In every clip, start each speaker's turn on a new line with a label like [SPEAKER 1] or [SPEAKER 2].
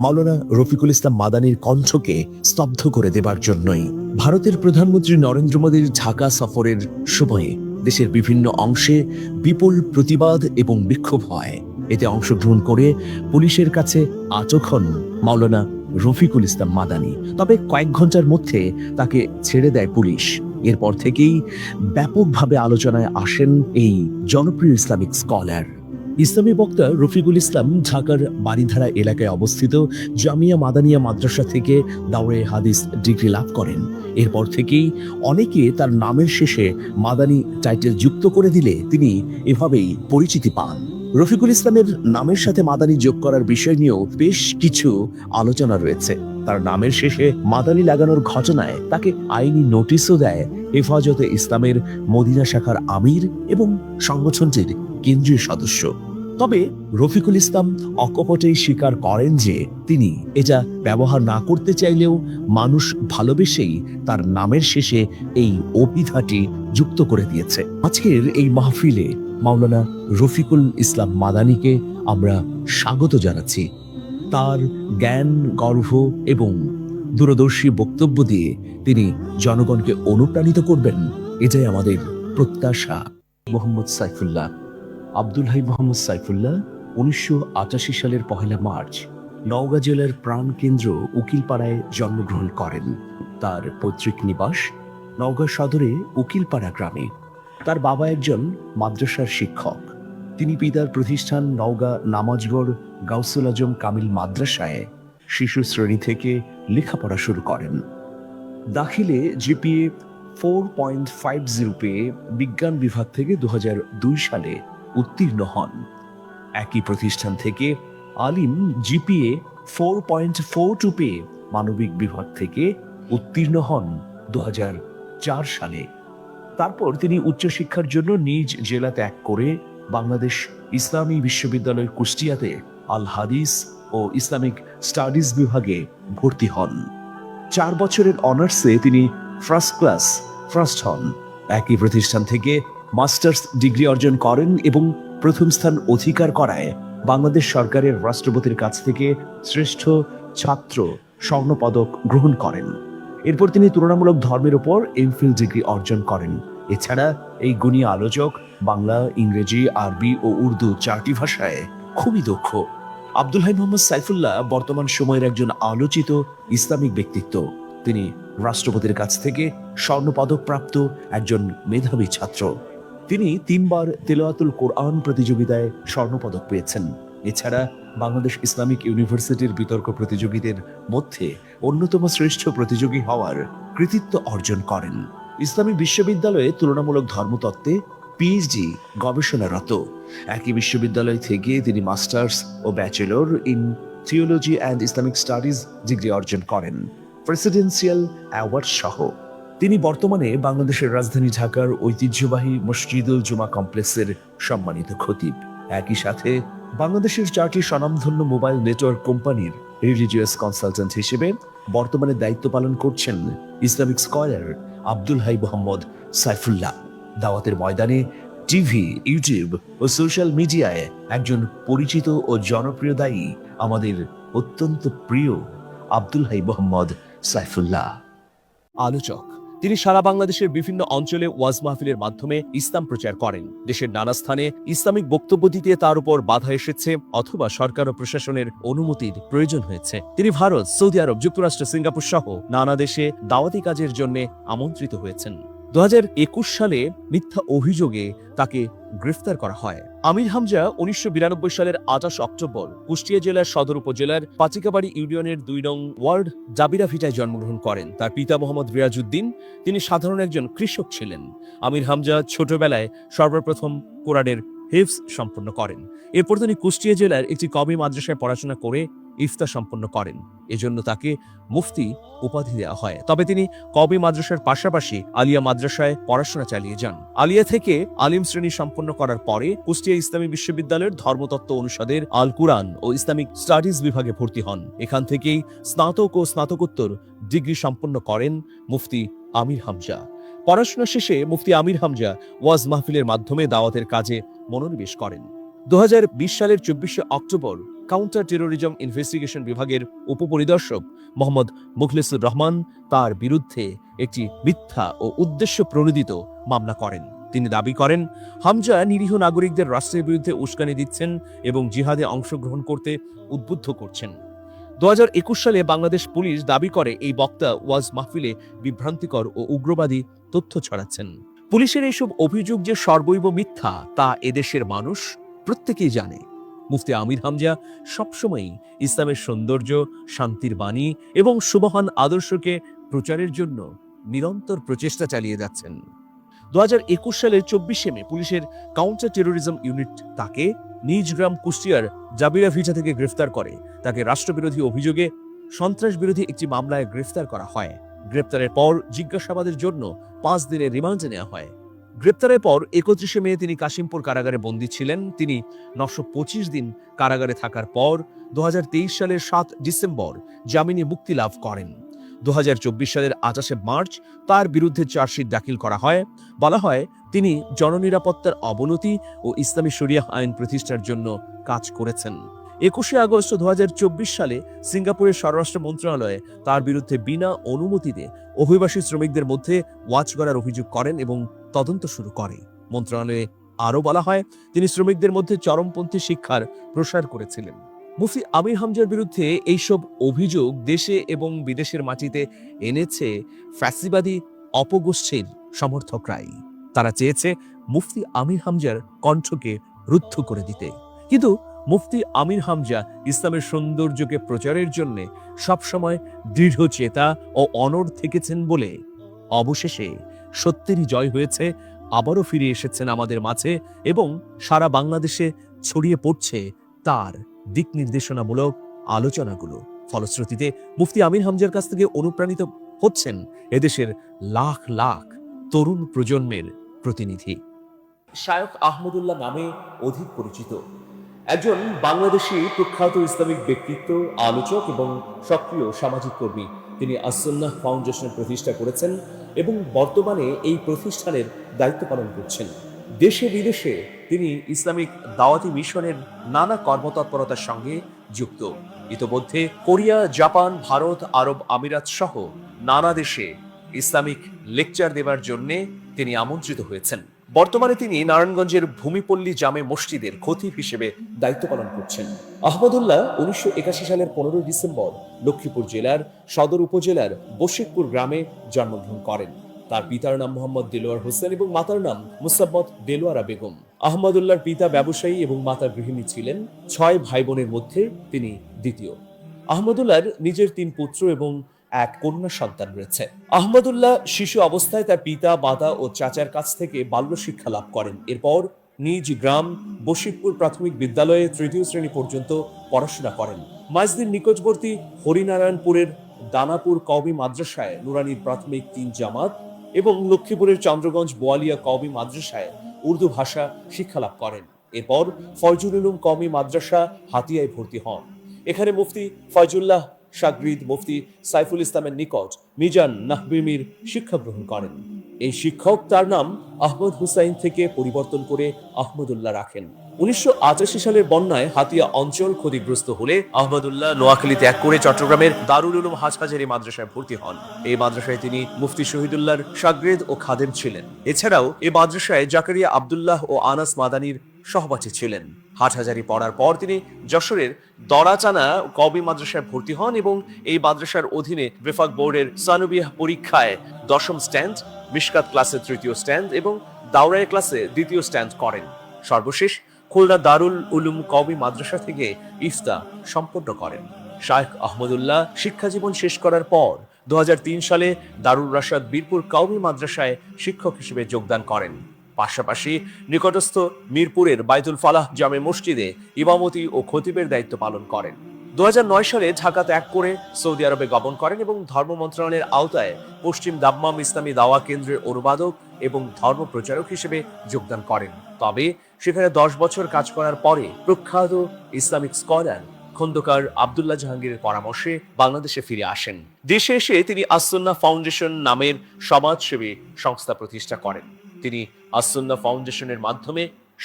[SPEAKER 1] মাওলানা রফিকুল ইসলাম মাদানির কণ্ঠকে স্তব্ধ করে দেবার জন্যই ভারতের প্রধানমন্ত্রী নরেন্দ্র মোদীর ঢাকা সফরের সময়ে দেশের বিভিন্ন অংশে বিপুল প্রতিবাদ এবং বিক্ষোভ হয়। এতে অংশগ্রহণ করে পুলিশের কাছে আটক হন মাওলানা রফিকুল ইসলাম মাদানি। তবে কয়েক ঘণ্টার মধ্যে তাকে ছেড়ে দেয় পুলিশ। এরপর থেকেই ব্যাপকভাবে আলোচনায় আসেন এই জনপ্রিয় ইসলামিক স্কলার। ইসলামী বক্তা রফিকুল ইসলাম ঢাকার বাড়িধারা এলাকায় অবস্থিত জামিয়া মাদানিয়া মাদ্রাসা থেকে দাওরে হাদিস ডিগ্রি লাভ করেন। এরপর থেকেই অনেকে তার নামের শেষে মাদানি টাইটেল যুক্ত করে দিলে তিনি এভাবেই পরিচিতি পান। রফিকুল ইসলামের নামের সাথে মাদানি যোগ করার বিষয় নিয়েও বেশ কিছু আলোচনা রয়েছে। তার নামের শেষে মাদানি লাগানোর ঘটনায় তাকে আইনি নোটিশও দেয় হেফাজতে ইসলামের মদিনা শাখার আমির এবং সংগঠনটির কেন্দ্রীয় সদস্য। তবে রফিকুল ইসলাম অকপটেই স্বীকার করেন যে তিনি এটা ব্যবহার না করতে চাইলেও মানুষ ভালোবেসেই তার নামের শেষে এই অভিধাটি যুক্ত করে দিয়েছে। আজকের এই মাহফিলে মাওলানা রফিকুল ইসলাম মাদানিকে আমরা স্বাগত জানাচ্ছি। তার জ্ঞান, গর্ভ এবং দূরদর্শী বক্তব্য দিয়ে তিনি জনগণকে অনুপ্রাণিত করবেন, এটাই আমাদের প্রত্যাশা। মোহাম্মদ সাইফুল্লাহ আব্দুল হাই মোহাম্মদ সাইফুল্লাহ উনিশশো আটাশি সালের পহেলা মার্চ নওগাঁ জেলার প্রাণ প্রাণকেন্দ্র উকিলপাড়ায় জন্মগ্রহণ করেন। তার পৈতৃক নিবাস নওগাঁ সদরে উকিলপাড়া গ্রামে। তার বাবা একজন মাদ্রাসার শিক্ষক। তিনি পিতার প্রতিষ্ঠান নওগাঁ নামাজগড় গাউসুল আজম কামিল মাদ্রাসায় শিশু শ্রেণি থেকে লেখাপড়া শুরু করেন। দাখিলে GPA four point five zero পেয়ে বিজ্ঞান বিভাগ থেকে দু হাজার দুই সালে উত্তীর্ণ হন। একই প্রতিষ্ঠান থেকে আলিম GPA four point four two পেয়ে মানবিক বিভাগ থেকে উত্তীর্ণ হন দু সালে। তারপর তিনি উচ্চশিক্ষার জন্য নিজ জেলা ত্যাগ করে বাংলাদেশ ইসলামী বিশ্ববিদ্যালয় কুষ্টিয়াতে আল হাদিস ও ইসলামিক স্টাডিজ বিভাগে ভর্তি হন। চার বছরের অনার্সে তিনি ফার্স্ট ক্লাস, ফার্স্ট হন। একই প্রতিষ্ঠান থেকে মাস্টার্স ডিগ্রি অর্জন করেন এবং প্রথম স্থান অধিকার করায় বাংলাদেশ সরকারের রাষ্ট্রপতির কাছ থেকে শ্রেষ্ঠ ছাত্র স্বর্ণপদক গ্রহণ করেন। এরপর তিনি তুলনামূলক ধর্মের ওপর এমফিল ডিগ্রি অর্জন করেন। এছাড়া এই গুণী আলোচক বাংলা, ইংরেজি, আরবি ও উর্দু চারটি ভাষায় খুবই দক্ষ। আব্দুল হাই মোহাম্মদ সাইফুল্লাহ বর্তমান সময়ের একজন আলোচিত ইসলামিক ব্যক্তিত্ব। তিনি রাষ্ট্রপতির কাছ থেকে স্বর্ণপদক প্রাপ্ত একজন মেধাবী ছাত্র। তিনি তিনবার তেলাওয়াতুল কোরআন প্রতিযোগিতায় স্বর্ণপদক পেয়েছেন। এছাড়া বাংলাদেশ ইসলামিক ইউনিভার্সিটির বিতর্ক প্রতিযোগীদের মধ্যে অন্যতম শ্রেষ্ঠ প্রতিযোগী হওয়ার কৃতিত্ব অর্জন করেন। ইসলামী বিশ্ববিদ্যালয়ে তুলনামূলক ধর্মতত্ত্বে পিএইচডি গবেষণারত। একই বিশ্ববিদ্যালয় থেকে তিনি masters O bachelor in theology and Islamic studies degree অর্জন করেন। প্রেসিডেন্সিয়াল অ্যাওয়ার্ড সহ তিনি বর্তমানে বাংলাদেশের রাজধানী ঢাকার ঐতিহ্যবাহী মসজিদুল জুমা কমপ্লেক্সের সম্মানিত খতিব। একই সাথে বাংলাদেশের চারটি স্বনামধন্য মোবাইল নেটওয়ার্ক কোম্পানির রিলিজিয়াস কনসালটেন্ট হিসেবে বর্তমানে দায়িত্ব পালন করছেন ইসলামিক স্কলার আব্দুল হাই মোহাম্মদ সাইফুল্লাহ। দাওয়াতের ময়দানে টিভি, ইউটিউব ও সোশ্যাল মিডিয়ায় একজন পরিচিত ও জনপ্রিয় দায়ী আমাদের অত্যন্ত প্রিয় আব্দুল হাই মোহাম্মদ সাইফুল্লাহ।
[SPEAKER 2] আলোচক তিনি সারা বাংলাদেশের বিভিন্ন অঞ্চলে ওয়াজ মাহফিলের মাধ্যমে ইসলাম প্রচার করেন। দেশের নানা স্থানে ইসলামিক বক্তব্য দিতে তার উপর বাধা এসেছে অথবা সরকার ও প্রশাসনের অনুমতির প্রয়োজন হয়েছে। তিনি ভারত, সৌদি আরব, যুক্তরাষ্ট্র, সিঙ্গাপুর সহ নানা দেশে দাওয়াতি কাজের জন্য আমন্ত্রিত হয়েছেন। দু সালে মিথ্যা অভিযোগে তাকে গ্রেফতার করা হয়। আমির হামজা উনিশশো বিরানব্বই সালের আঠাশ অক্টোবর কুষ্টিয়া জেলার সদর উপজেলার পাচিকাবাড়ি ইউনিয়নের দুই নং ওয়ার্ড জাবিরা ভিটায় জন্মগ্রহণ করেন। তার পিতা মোহাম্মদ রিয়াজউদ্দিন, তিনি সাধারণ একজন কৃষক ছিলেন। আমির হামজা ছোটবেলায় সর্বপ্রথম কোরআনের হিফস সম্পন্ন করেন। এরপর তিনি কুষ্টিয়া জেলার একটি কবি মাদ্রাসায় পড়াশোনা করে ইফতা সম্পন্ন করেন। এজন্য তাকে মুফতি উপাধি দেওয়া হয়। তবে তিনি কবি মাদ্রাসার পাশাপাশি আলিয়া মাদ্রাসায় পড়াশোনা চালিয়ে যান। আলিয়া থেকে আলিম শ্রেণি সম্পন্ন করার পরে কুষ্টিয়া ইসলামী বিশ্ববিদ্যালয়ের ধর্মতত্ত্ব অনুষদের আল কুরআন ও ইসলামিক স্টাডিজ বিভাগে ভর্তি হন। এখান থেকেই স্নাতক ও স্নাতকোত্তর ডিগ্রি সম্পন্ন করেন মুফতি আমির হামজা। পড়াশোনা শেষে মুফতি আমির হামজা ওয়াজ মাহফিলের মাধ্যমে দাওয়াতের কাজে মনোনিবেশ করেন। দু হাজার বিশ সালের চব্বিশে অক্টোবর
[SPEAKER 1] কাউন্টার টেরোরিজম ইনভেস্টিগেশন বিভাগের উপপরিদর্শক মোহাম্মদ মুখলিসুর রহমান তার বিরুদ্ধে একটি মিথ্যা ও উদ্দেশ্য প্রণোদিত মামলা করেন। তিনি দাবি করেন, হামজা নিরীহ নাগরিকদের রাষ্ট্রের বিরুদ্ধে উস্কানি দিচ্ছেন এবং জিহাদে অংশগ্রহণ করতে উদ্বুদ্ধ করছেন। দু হাজার একুশ সালে বাংলাদেশ পুলিশ দাবি করে, এই বক্তা ওয়াজ মাহফিলে বিভ্রান্তিকর ও উগ্রবাদী তথ্য ছড়াচ্ছেন। পুলিশের এইসব অভিযোগ যে সর্বৈব মিথ্যা তা এদেশের মানুষ প্রত্যেকেই জানে। মুফতি আমির হামজা সবসময়ই ইসলামের সৌন্দর্য, শান্তির বাণী এবং সুবহান আদর্শকে প্রচারের জন্য নিরন্তর প্রচেষ্টা চালিয়ে যাচ্ছেন। দু একুশ সালের চব্বিশে মে পুলিশের কাউন্টার টেরোরিজম ইউনিট তাকে নিজ গ্রাম কুষ্টিয়ার জাবিরা ভিজা থেকে গ্রেফতার করে। তাকে রাষ্ট্রবিরোধী অভিযোগে সন্ত্রাস বিরোধী একটি মামলায় গ্রেফতার করা হয়। গ্রেপ্তারের পর জিজ্ঞাসাবাদের জন্য পাঁচ দিনের রিমান্ডে নেওয়া হয়। গ্রেপ্তারের পর একত্রিশে মে তিনি কাশিমপুর কারাগারে বন্দী ছিলেন। তিনি নশো পঁচিশ দিন কারাগারে থাকার পর দু হাজার তেইশ সালের সাত ডিসেম্বর জামিনে মুক্তি লাভ করেন। দু হাজার চব্বিশ সালের আঠাশে মার্চ তার বিরুদ্ধে চার্জশিট দাখিল করা হয়। বলা হয়, তিনি জননিরাপত্তার অবনতি ও ইসলামী শরিয়া আইন প্রতিষ্ঠার জন্য কাজ করেছেন। একুশে আগস্ট দু হাজার চব্বিশ সালে সিঙ্গাপুরের স্বরাষ্ট্র মন্ত্রণালয়ে তার বিরুদ্ধে বিনা অনুমতিতে অভিবাসী শ্রমিকদের মধ্যে ওয়াচ করার অভিযোগ করেন এবং তদন্ত শুরু করে। মন্ত্রণালয়ে আরও বলা হয়, তিনি শ্রমিকদের মধ্যে চরমপন্থী শিক্ষার প্রসার করেছিলেন। মুফতি আমির হামজার বিরুদ্ধে এইসব অভিযোগ দেশে এবং বিদেশের মাটিতে এনেছে ফ্যাসিবাদী অপগোষ্ঠীর সমর্থকরাই। তারা চেয়েছে মুফতি আমির হামজার কণ্ঠকে রুদ্ধ করে দিতে। কিন্তু মুফতি আমির হামজা ইসলামের সৌন্দর্যকে প্রচারের জন্য সবসময় দৃঢ় চেতা ও অনড় থেকেছেন বলে অবশেষে সত্যেরই জয় হয়েছে, আবারও ফিরে এসেছেন আমাদের মাঝে এবং সারা বাংলাদেশে ছড়িয়ে পড়ছে তার দিক নির্দেশনামূলক আলোচনাগুলো। ফলশ্রুতিতে মুফতি আমির হামজার কাছ থেকে অনুপ্রাণিত হচ্ছেন এদেশের লাখ লাখ তরুণ প্রজন্মের প্রতিনিধি। শায়ক আহমদুল্লাহ নামে অধিক পরিচিত। একজন বাংলাদেশি প্রখ্যাত ইসলামিক ব্যক্তিত্ব, আলোচক এবং সক্রিয় সামাজিক কর্মী। তিনি আসন্নাহ ফাউন্ডেশন প্রতিষ্ঠা করেছেন এবং বর্তমানে এই প্রতিষ্ঠানের দায়িত্ব পালন করছেন। দেশে বিদেশে তিনি ইসলামিক দাওয়াতি মিশনের নানা কর্মতৎপরতার সঙ্গে যুক্ত। ইতোমধ্যে কোরিয়া, জাপান, ভারত, আরব আমিরাত সহ নানা দেশে ইসলামিক লেকচার দেবার জন্যে তিনি আমন্ত্রিত হয়েছেন। বর্তমানে তিনি নারায়ণগঞ্জের ভূমিপল্লী জামে মসজিদের খতিব হিসেবে দায়িত্ব পালন করছেন। আহমদুল্লাহ উনিশশো একাশি সালের পনেরোই ডিসেম্বর লক্ষ্মীপুর জেলার সদর উপজেলার বশিকপুর গ্রামে জন্মগ্রহণ করেন। তার পিতার নাম মোহাম্মদ দেলোয়ার হোসেন এবং মাতার নাম মুসাম্মদ দেলোয়ারা বেগম। আহমদুল্লাহর পিতা ব্যবসায়ী এবং মাতা গৃহিণী ছিলেন। ছয় ভাই বোনের মধ্যে তিনি দ্বিতীয়। আহমদুল্লাহর নিজের তিন পুত্র এবং এক কন্যা সন্তান রয়েছে। আহমদুল্লাহ শিশু অবস্থায় তার পিতা, মাতা ও চাচার কাছ থেকে বাল্য শিক্ষা লাভ করেন। এরপর নিজ গ্রাম বশিকপুর প্রাথমিক বিদ্যালয়ে তৃতীয় শ্রেণি পর্যন্ত পড়াশোনা করেন। মাইজদিন নিকটবর্তী হরিনারায়ণপুরের দানাপুর কওমি মাদ্রাসায় নুরানির প্রাথমিক তিন জামাত এবং লক্ষ্মীপুরের চন্দ্রগঞ্জ বোয়ালিয়া কওমি মাদ্রাসায় উর্দু ভাষা শিক্ষা লাভ করেন। এরপর ফয়জুল উলুম কওমি মাদ্রাসা হাতিয়ায় ভর্তি হন। এখানে মুফতি ফয়জুল্লাহ সাগরিদ মুফতি সাইফুল ইসলামের নিকট মিজান নাহবিমির শিক্ষা গ্রহণ করেন। এই শিক্ষক তার নাম আহমদ হুসাইন থেকে পরিবর্তন করে আহমদুল্লাহ রাখেন। উনিশশো সালের বন্যায় হাতিয়া অঞ্চল ক্ষতিগ্রস্ত হলে আহমদুল্লাহ নোয়াখালী ত্যাগ করে চট্টগ্রামের দারুল উলুম হাজহাজারি মাদ্রাসায় ভর্তি হন। এই মাদ্রাসায় তিনি মুফতি শহীদুল্লাহর সাগরেদ ও খাদেম ছিলেন। এছাড়াও এই মাদ্রাসায় জাকারিয়া আব্দুল্লাহ ও আনাস মাদানির সহপাঠী ছিলেন। হাটহাজারি পড়ার পর তিনি যশোরের দরাচানা কবি মাদ্রাসায় ভর্তি হন এবং এই মাদ্রাসার অধীনে বেফাক বোর্ডের সানুবিয়াহ পরীক্ষায় দশম স্ট্যান্ড, মিশকাত ক্লাসে তৃতীয় স্ট্যান্ড এবং দাউরাই ক্লাসে দ্বিতীয় স্ট্যান্ড করেন। সর্বশেষ খুলনা দারুল উলুম কবি মাদ্রাসা থেকে ইফতা সম্পন্ন করেন। শায়েখ আহমদুল্লাহ শিক্ষা জীবন শেষ করার পর দু হাজার তিন সালে দারুল রাশাদ বীরপুর কওমি মাদ্রাসায় শিক্ষক হিসেবে যোগদান করেন। পাশাপাশি নিকটস্থ মিরপুরের বাইতুল ফালাহ জামে মসজিদে ইমামতি ও খতিবের দায়িত্ব পালন করেন। দু হাজার নয় সালে ঢাকা ত্যাগ করে সৌদি আরবে গমন করেন এবং ধর্ম মন্ত্রণালয়ের আওতায় পশ্চিম দাম্মাম ইসলামী দাওয়া কেন্দ্রের অনুবাদক এবং ধর্ম প্রচারক হিসেবে যোগদান করেন। তবে সেখানে দশ বছর কাজ করার পরে প্রখ্যাত ইসলামিক স্কলার খন্দকার আবদুল্লাহ জাহাঙ্গীরের পরামর্শে বাংলাদেশে ফিরে আসেন। দেশে এসে তিনি আসন্না ফাউন্ডেশন নামের সমাজসেবী সংস্থা প্রতিষ্ঠা করেন। তিনি আসন্না ফাউন্ডেশনের মাধ্যমে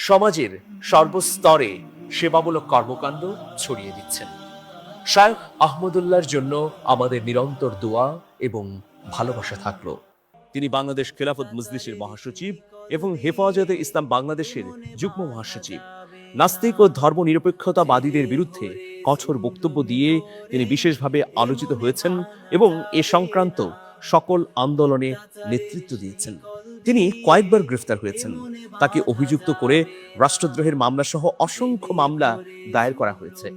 [SPEAKER 1] সমাজের সর্বস্তরে সেবামূলক কর্মকাণ্ড ছড়িয়ে দিচ্ছেন। শায়খ আহমদুল্লাহর জন্য আমাদের নিরন্তর দোয়া এবং ভালোবাসা থাকল। তিনি বাংলাদেশ খেলাফত মজলিসের মহাসচিব এবং হেফাজতে ইসলাম বাংলাদেশের যুগ্ম মহাসচিব। নাস্তিক ও ধর্মনিরপেক্ষতাবাদীদের বিরুদ্ধে কঠোর বক্তব্য দিয়ে তিনি বিশেষভাবে আলোচিত হয়েছেন এবং এ সংক্রান্ত সকল আন্দোলনে নেতৃত্ব দিয়েছেন। তিনি কয়েকবার গ্রেফতার হয়েছেন। তাকে অভিযুক্ত করে রাষ্ট্রদ্রোহের মামলা সহ অসংখ্য মামলা দায়ের করা হয়েছে।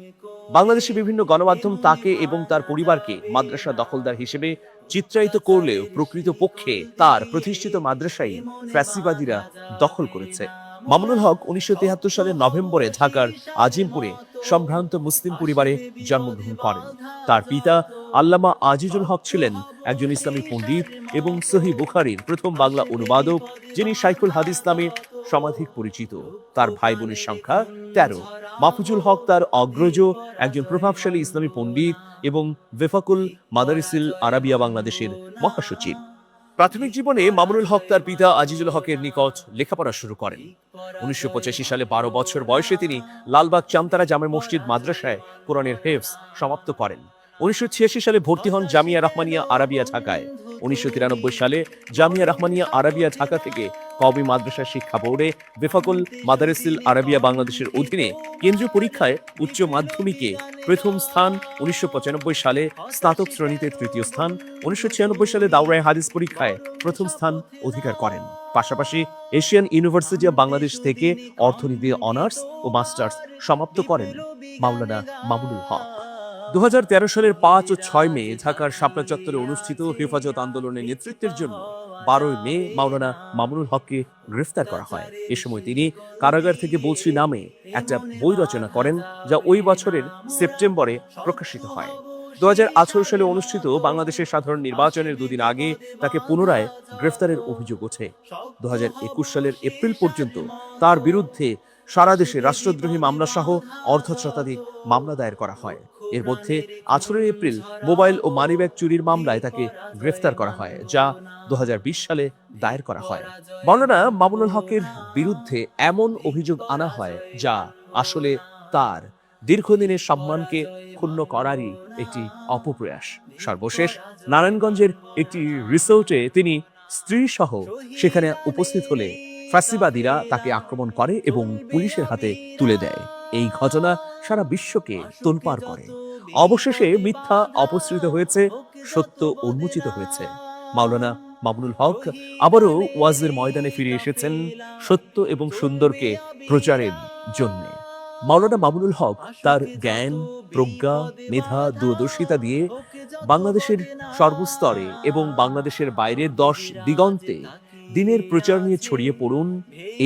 [SPEAKER 1] বাংলাদেশের বিভিন্ন গণমাধ্যম তাকে এবং তার পরিবারকে মাদ্রাসা দখলদার হিসেবে চিত্রায়িত করলেও প্রকৃত পক্ষে তার প্রতিষ্ঠিত মাদ্রাসাই ফ্যাসিবাদীরা দখল করেছে। মামুনুল হক উনিশশো তিয়াত্তর সালের নভেম্বরে ঢাকার আজিমপুরে সম্ভ্রান্ত মুসলিম পরিবারে জন্মগ্রহণ করেন। তার পিতা আল্লামা আজিজুল হক ছিলেন একজন ইসলামী পণ্ডিত এবং সহি বুখারীর প্রথম বাংলা অনুবাদক, যিনি সাইকুল হাদিস নামে সমাধিক পরিচিত। তার ভাই বোনের সংখ্যা তেরো। মাহফুজুল হক তার অগ্রজ, একজন প্রভাবশালী ইসলামী পণ্ডিত এবং বেফাকুল মাদারিসিল আরাবিয়া বাংলাদেশের মহাসচিব। প্রাথমিক জীবনে মামুনুল হক তার পিতা আজিজুল হকের নিকট লেখাপড়া শুরু করেন। উনিশশো পঁচাশি সালে বারো বছর বয়সে তিনি লালবাগ চামতারা জামে মসজিদ মাদ্রাসায় কোরআনের হেফস সমাপ্ত করেন। উনিশশো ছিয়াশি সালে ভর্তি হন জামিয়া রহমানিয়া আরাবিয়া ঢাকায়। উনিশশো তিরানব্বই সালে জামিয়া রহমানিয়া আরাবিয়া ঢাকা থেকে কবি মাদ্রাসা শিক্ষা বোর্ডে বেফাকুল মাদারেসিল আরাবিয়া বাংলাদেশের অধীনে কেন্দ্রীয় পরীক্ষায় উচ্চ মাধ্যমিকে প্রথম স্থান উনিশশো পঁচানব্বই সালে স্নাতক শ্রেণীতে তৃতীয় স্থান, উনিশশো ছিয়ানব্বই সালে দাউরায় হাদিস পরীক্ষায় প্রথম স্থান অধিকার করেন। পাশাপাশি এশিয়ান ইউনিভার্সিটি অব বাংলাদেশ থেকে অর্থনীতি, অনার্স ও মাস্টার্স সমাপ্ত করেন মাওলানা মামুনুল হক। দু হাজার তেরো সালের পাঁচ ও ছয় মে ঢাকার শাপলা চত্বরে অনুষ্ঠিত হেফাজত আন্দোলনের নেতৃত্বের জন্য বারোই মে মাওলানা মামুনুল হককে গ্রেফতার করা হয়। এ সময় তিনি কারাগার থেকে বলছি নামে একটা বই রচনা করেন যা ওই বছরের সেপ্টেম্বরে প্রকাশিত হয়। দু হাজার আঠেরো সালে অনুষ্ঠিত বাংলাদেশের সাধারণ নির্বাচনের দুদিন আগে তাকে পুনরায় গ্রেফতারের অভিযোগ ওঠে। দু হাজার একুশ সালের এপ্রিল পর্যন্ত তার বিরুদ্ধে সারা দেশে রাষ্ট্রদ্রোহী মামলা সহ অর্ধ শতাধিক মামলা দায়ের করা হয়। এর মধ্যে আঠারোই এপ্রিল মোবাইল ও মানিব্যাগ চুরির মামলায় তাকে গ্রেফতার করা হয়, যা দু সালে দায়ের করা হয়। মাওলানা মামুনুল হকের বিরুদ্ধে এমন অভিযোগ আনা হয়, যা আসলে তার দীর্ঘদিনের সম্মানকে ক্ষুণ্ণ করারই একটি অপপ্রয়াস। সর্বশেষ নারায়ণগঞ্জের একটি রিসোর্টে তিনি স্ত্রী সহ সেখানে উপস্থিত হলে ফ্যাসিবাদীরা তাকে আক্রমণ করে এবং পুলিশের হাতে তুলে দেয়। এই ঘটনা সারা বিশ্বকে তোলপাড় করে। অবশেষে মিথ্যা অপসৃত হয়েছে, সত্য উন্মোচিত হয়েছে। মাওলানা মামুনুল হক আবারও ওয়াজের ময়দানে ফিরে এসেছেন সত্য এবং সুন্দরকে প্রচারের জন্য। মাওলানা মামুনুল হক তার জ্ঞান, প্রজ্ঞা, মেধা, দূরদর্শিতা দিয়ে বাংলাদেশের সর্বস্তরে এবং বাংলাদেশের বাইরে দশ দিগন্তে দিনের প্রচার নিয়ে ছড়িয়ে পড়ুন,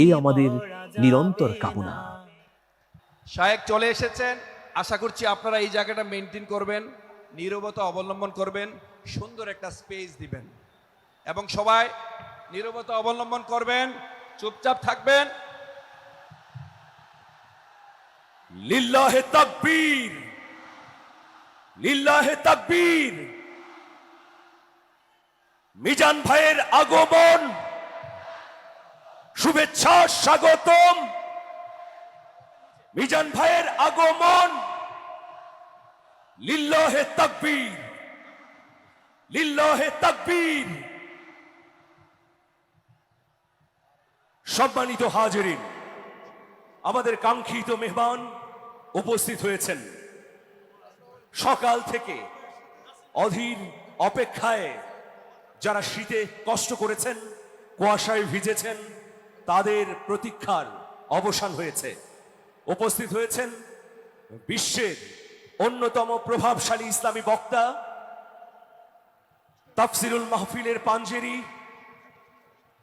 [SPEAKER 1] এই আমাদের নিরন্তর কামনা।
[SPEAKER 3] শায়েক চলে এসেছেন। আশা করছি আপনারা এই জায়গাটা মেনটেন করবেন, নীরবতা অবলম্বন করবেন, সুন্দর একটা স্পেস দিবেন। এবং সবাই নীরবতা অবলম্বন করবেন, চুপচাপ থাকবেন।
[SPEAKER 4] লিল্লাহে তাকবীর লিল্লাহে তাকবীর। মিজান ভাইয়ের আগমন, শুভেচ্ছা স্বাগতম। মিজান ভাইয়ের আগমন। লিল্লাহে তাকবীর। লিল্লাহে তাকবীর। সম্মানিত হাজিরিন, আমাদের কাঙ্ক্ষিত মেহমান উপস্থিত হয়েছেন। সকাল থেকে অধীর অপেক্ষায় যারা শীতে কষ্ট করেছেন, কুয়াশায় ভিজেছেন, তাদের প্রতীক্ষার অবসান হয়েছে। উপস্থিত হয়েছেন বিশ্বের অন্যতম প্রভাবশালী ইসলামী বক্তা তাফসিরুল মাহফিলের পাঞ্জেরি,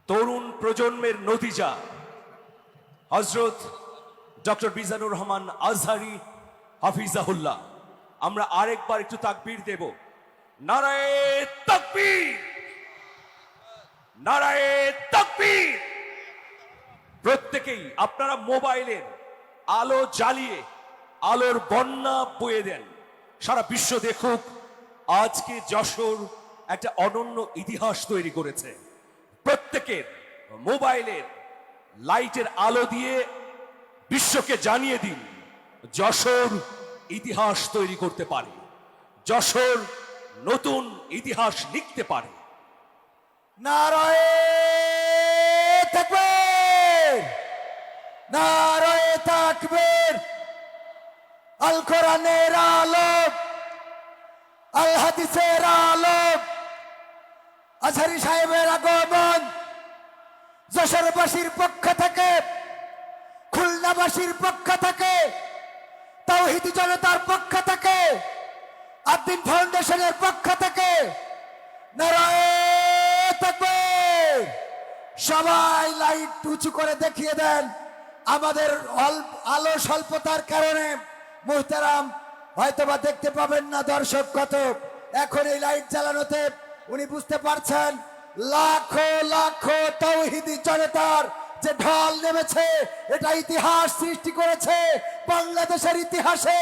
[SPEAKER 4] তরুণ প্রজন্মের নতিজা হজরত ডক্টর বিজানুর রহমান আজহারি হাফিজাহুল্লাহ। আমরা আরেকবার একটু তাকবির দেব। নারায়ে তাকবীর! নারায়ে তাকবীর! প্রত্যেকেই, আপনারা মোবাইলের আলো জ্বালিয়ে, আলোর বন্যা বয়ে দেন। সারা বিশ্ব দেখুক, আজকে যশোর একটা অনন্য ইতিহাস তৈরি করেছে। প্রত্যেকের মোবাইলের লাইটের আলো দিয়ে বিশ্বকে জানিয়ে দিন,
[SPEAKER 1] যশোর ইতিহাস তৈরি করতে পারে। যশোর নতুন ইতিহাস লিখতে পারে।
[SPEAKER 5] নারায়ে তাকবীর নারায়ে তাকবীর। আল কোরআনের আলোক, আল হাদিসের আলোক। আজহারি সাহেবের আগমন যশোরবাসীর পক্ষ থেকে, খুলনাবাসীর পক্ষ থেকে, তাওহিদি জনতার পক্ষ থেকে আদ্দিন ফাউন্ডেশনের পক্ষ থেকে নারায়ণ সবাই লাইট উঁচু করে দেখিয়ে দেন। আমাদের আলো স্বল্পতার কারণে মুহতারাম হয়তোবা দেখতে পাবেন না দর্শক কত এখন এই লাইট জ্বালানোতে উনি বুঝতে পারছেন, লাখো লাখো তৌহিদি জনতার যে ঢল নেমেছে, এটা ইতিহাস সৃষ্টি করেছে, বাংলাদেশের ইতিহাসে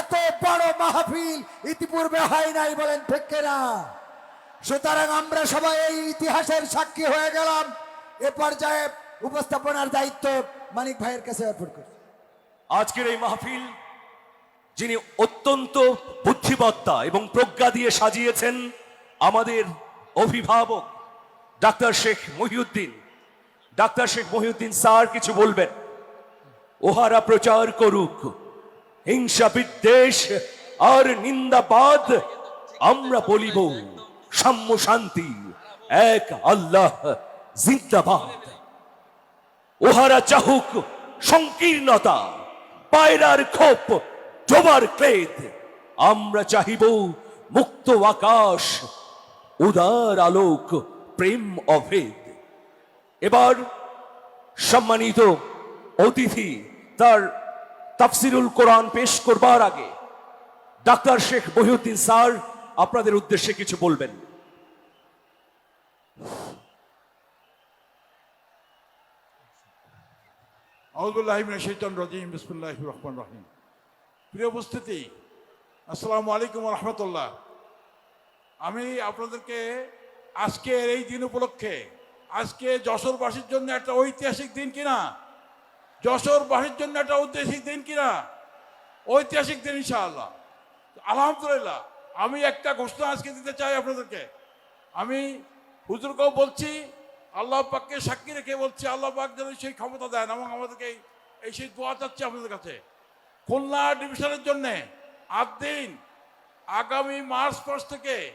[SPEAKER 5] এত বড় মাহফিল ইতিপূর্বে হয় নাই বলেন ঠিক না সুতরাং আমরা সবাই এই ইতিহাসের সাক্ষী হয়ে গেলাম। এ পর্যায়ে উপস্থাপনার দায়িত্ব মানিক ভাইয়ের কাছে অর্পণ করি
[SPEAKER 1] আজকের এই মাহফিল যিনি অত্যন্ত বুদ্ধিমত্তা এবং প্রজ্ঞা দিয়ে সাজিয়েছেন আমাদের অভিভাবক doctor Sheikh Mohiuddin. Doctor Sheikh Mohiuddin sir কিছু বলবেন? ওহারা প্রচার করুক। হিংসা বিদ্বেষ আর নিন্দাবাদ আমরা বলিব সাম্য শান্তি, এক আল্লাহ জিন্দাবাদ। ওহারা চাহুক সংকীর্ণতা, পায়রার খোপ ডোবার ক্লেদ। আমরা চাহিব মুক্ত আকাশ, উদার আলোক, প্রেম অভেদ। এবার সম্মানিত অতিথি তার তাফসিরুল কোরআন পেশ করবার আগে ডাক্তার শেখ বহিউদ্দিন স্যার আপনাদের উদ্দেশ্যে কিছু বলবেন।
[SPEAKER 6] রহিম। প্রিয় উপস্থিতি আমি আপনাদেরকে আজকের এই দিন উপলক্ষে, আজকে যশোরবাসীর জন্য একটা ঐতিহাসিক দিন কিনা? যশোরবাসীর জন্য একটা ঐতিহাসিক দিন কিনা? ঐতিহাসিক দিন ইনশাআল্লাহ। আলহামদুলিল্লাহ, আমি একটা ঘোষণা আজকে দিতে চাই আপনাদেরকে। আমি হুজুরকেও বলছি আল্লাহ পাককে সাক্ষী রেখে বলছি, আল্লাহ পাক যেন সেই ক্ষমতা দেন এবং আমাদেরকে এই- সেই দোয়া চাচ্ছি আপনাদের কাছে। খুলনা ডিভিশনের জন্যে আট দিন আগামী মার্চ মাস থেকে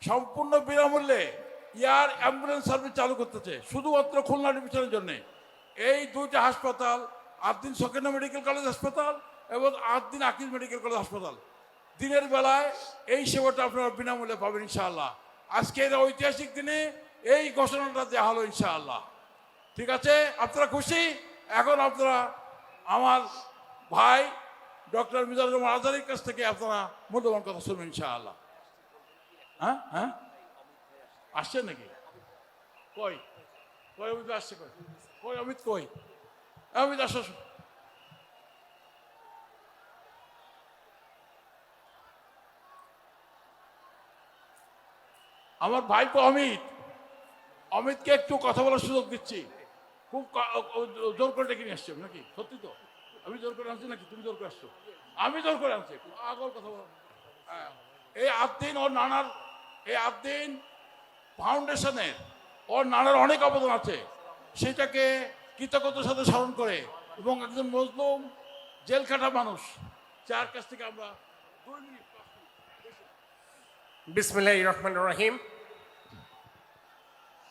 [SPEAKER 6] সম্পূর্ণ বিনামূল্যে এয়ার অ্যাম্বুলেন্স সার্ভিস চালু করতেছে, শুধুমাত্র খুলনা ডিভিশনের জন্য। এই দুইটা হাসপাতাল আট দিন সকেন্দ্র মেডিকেল কলেজ হাসপাতাল এবং আট দিন আকিজ মেডিকেল কলেজ হাসপাতাল। দিনের বেলায় এই সেবাটা আপনারা বিনামূল্যে পাবেন ইনশাআল্লাহ। আজকের ঐতিহাসিক দিনে এই ঘোষণাটা দেওয়া হলো ইনশাআল্লাহ। ঠিক আছে? আপনারা খুশি? এখন আপনারা আমার ভাই ডক্টর মিজানুর রহমান আজারির কাছ থেকে আপনারা মূল্যবান কথা শুনবেন ইনশাআল্লাহ। হ্যাঁ? হ্যাঁ? আসছেন নাকি? কই? কই অমিত আসছে কই? কই অমিত কই? অমিত আসো। আমার ভাইপো অমিত। অমিতকে একটু কথা বলার সুযোগ দিচ্ছি। খুব জোর করে ডেকে নিয়ে আসছো, নাকি? সত্যি তো? আমি জোর করে আনছি নাকি? তুমি জোর করে আসছো? আমি জোর করে আনছি। আগর কথা বলো। হ্যাঁ। এই আট দিন ওর নানার, এই আট দিন ফাউন্ডেশনের ওর নানার অনেক অবদান আছে। সেটাকে কৃতজ্ঞতার সাথে স্মরণ করে এবং একজন মজলুম জেল খাটা মানুষ, যার কাছ থেকে আমরা
[SPEAKER 7] বিসমিল্লাহ রহমান রহিম।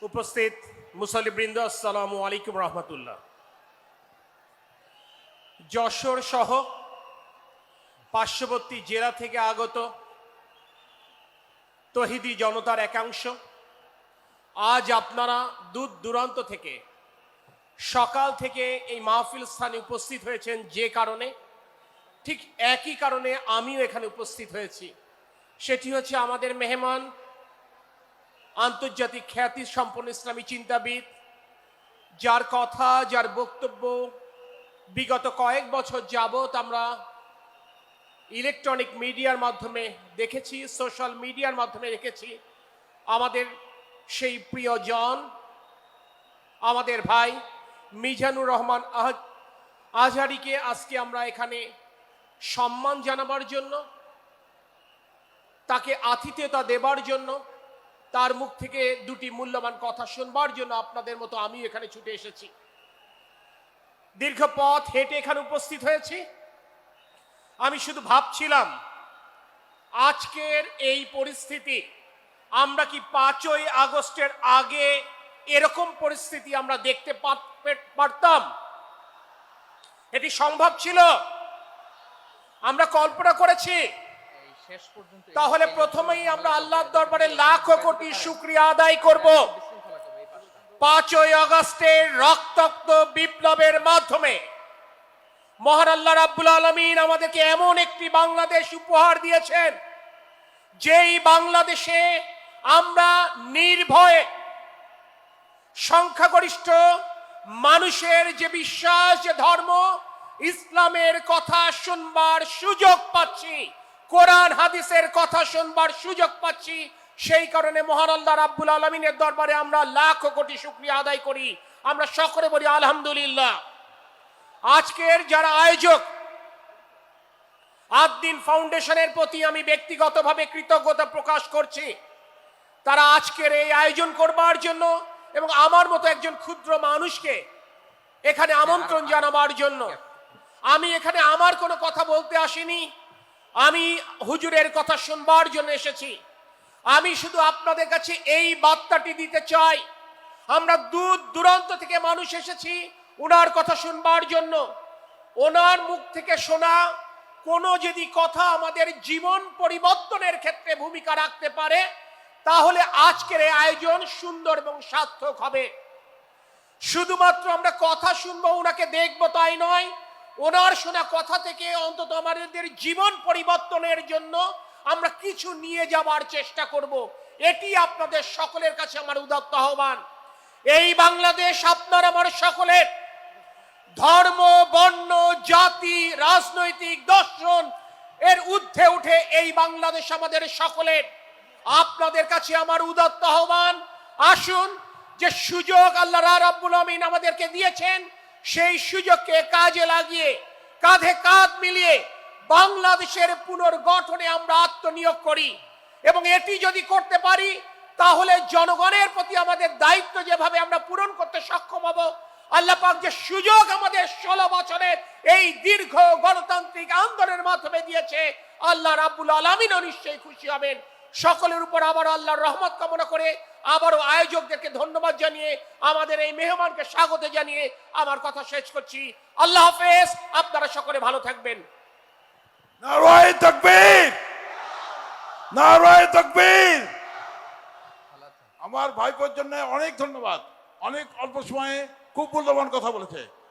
[SPEAKER 7] উপস্থিত মুসলিবৃন্দ আসসালামু আলাইকুম রহমতুল্লাহ। যশোর সহ পার্শ্ববর্তী জেলা থেকে আগত তহিদি জনতার একাংশ, আজ আপনারা দূর দূরান্ত থেকে সকাল থেকে এই মাহফিল স্থানে উপস্থিত হয়েছেন যে কারণে, ঠিক একই কারণে আমিও এখানে উপস্থিত হয়েছি। সেটি হচ্ছে আমাদের মেহমান আন্তর্জাতিক খ্যাতি সম্পন্ন ইসলামী চিন্তাবিদ, যার কথা, যার বক্তব্য বিগত কয়েক বছর যাবত আমরা ইলেকট্রনিক মিডিয়ার মাধ্যমে দেখেছি, সোশ্যাল মিডিয়ার মাধ্যমে দেখেছি। আমাদের সেই প্রিয়জন, আমাদের ভাই মিজানুর রহমান আহ আজহারিকে আজকে আমরা এখানে সম্মান জানাবার জন্য, তাকে আতিথ্যতা দেবার জন্য তার মুখ থেকে দুটি মূল্যবান কথা শুনবার জন্য আপনাদের মতো আমি এখানে ছুটে এসেছি। দীর্ঘ পথ হেঁটে এখানে উপস্থিত হয়েছি। আমি শুধু ভাবছিলাম, আজকের এই পরিস্থিতি, আমরা কি পাঁচই আগস্টের আগে এরকম পরিস্থিতি আমরা দেখতে পারতাম? এটি সম্ভব ছিল? আমরা কল্পনা করেছি তাহলে প্রথমেই আমরা আল্লাহর দরবারে লাখ কোটি শুক্রিয়া আদায় করব। পাঁচই আগস্টের রক্তাক্ত বিপ্লবের মাধ্যমে মহান আল্লাহ রাব্বুল আলমিন আমাদেরকে এমন একটি বাংলাদেশ উপহার দিয়েছেন যেই বাংলাদেশে আমরা নির্ভয়ে সংখ্যাগরিষ্ঠ মানুষের যে বিশ্বাস যে ধর্ম ইসলামের কথা শুনবার সুযোগ পাচ্ছি। কোরআন হাদিসের কথা শুনবার সুযোগ পাচ্ছি। সেই কারণে মহান আল্লাহ রাব্বুল আলমিনের দরবারে আমরা লাখ কোটি শুক্রিয়া আদায় করি। আমরা সকলে বলি আলহামদুলিল্লাহ। আজকের যারা আয়োজক, আদ্দিন ফাউন্ডেশনের প্রতি আমি ব্যক্তিগতভাবে কৃতজ্ঞতা প্রকাশ করছি। তারা আজকের এই আয়োজন করবার জন্য এবং আমার মতো একজন ক্ষুদ্র মানুষকে এখানে আমন্ত্রণ জানাবার জন্য। আমি এখানে আমার কোনো কথা বলতে আসিনি। আমি হুজুরের কথা শুনবার জন্য এসেছি। আমি শুধু আপনাদের কাছে এই বার্তাটি দিতে চাই। আমরা দূর দূরান্ত থেকে মানুষ এসেছি ওনার কথা শুনবার জন্য। ওনার মুখ থেকে শোনা কোনো যদি কথা আমাদের জীবন পরিবর্তনের ক্ষেত্রে ভূমিকা রাখতে পারে, তাহলে আজকের এই আয়োজন সুন্দর এবং সার্থক হবে। শুধুমাত্র আমরা কথা শুনব ওনাকে দেখব তাই নয় ওনার শোনা কথা থেকে অন্তত আমাদের জীবন পরিবর্তনের জন্য আমরা কিছু নিয়ে যাবার চেষ্টা করব। এটি আপনাদের সকলের কাছে আমার উদাত্ত আহ্বান। এই বাংলাদেশ আপনার আমার সকলের। ধর্ম, বর্ণ, জাতি, রাজনৈতিক দর্শন, এর ঊর্ধ্বে উঠে এই বাংলাদেশ আমাদের সকলের। আপনাদের কাছে আমার উদাত্ত আহ্বান। আসুন যে সুযোগ আল্লাহ রাব্বুল আমিন আমাদেরকে দিয়েছেন সেই সুযোগকে কাজে লাগিয়ে, কাঁধে কাঁধ মিলিয়ে বাংলাদেশের পুনর্গঠনে আমরা আত্মনিয়োগ করি। এবং এটি যদি করতে পারি, তাহলে জনগণের প্রতি আমাদের দায়িত্ব যেভাবে আমরা পূরণ করতে সক্ষম হব, আল্লাহ পাক যে সুযোগ আমাদের ষোলো বছরের এই দীর্ঘ গণতান্ত্রিক আন্দোলনের মাধ্যমে দিয়েছে, আল্লাহ রাব্বুল আলমিনও নিশ্চয়ই খুশি হবেন। সকলের উপর আবার আল্লাহর রহমত কামনা করে আবারও আয়োজকদেরকে ধন্যবাদ জানিয়ে, আমাদের এই মেহমানকে স্বাগত জানিয়ে আমার কথা শেষ করছি। আল্লাহ হাফেজ, আপনারা সকলে ভালো থাকবেন।
[SPEAKER 6] আমার ভাইপোর জন্য অনেক ধন্যবাদ। অনেক অল্প সময়ে খুব মূল্যবান কথা বলেছে।